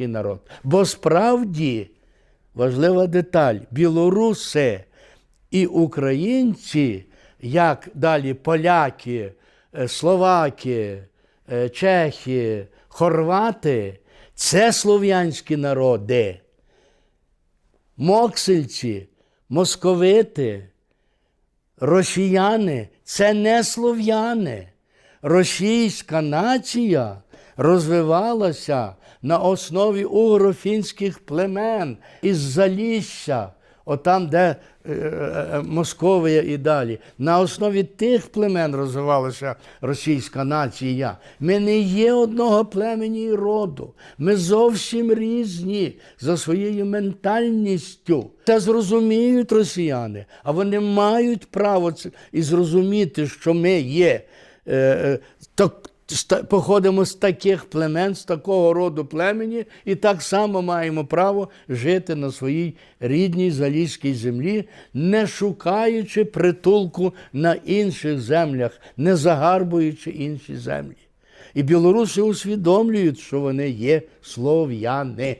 народ. Бо справді важлива деталь: білоруси і українці, як далі поляки, е, словаки, е, чехи, хорвати це слов'янські народи. Моксельці, московити, росіяни це не слов'яни. Російська нація розвивалася на основі угрофінських племен із Залісся, отам, де е, е, Московія і далі. На основі тих племен розвивалася російська нація. Ми не є одного племені і роду. Ми зовсім різні за своєю ментальністю. Це зрозуміють росіяни, а вони мають право і зрозуміти, що ми є. Е, е, так, походимо з таких племен, з такого роду племені, і так само маємо право жити на своїй рідній залізькій землі, не шукаючи притулку на інших землях, не загарбуючи інші землі. І білоруси усвідомлюють, що вони є слов'яни.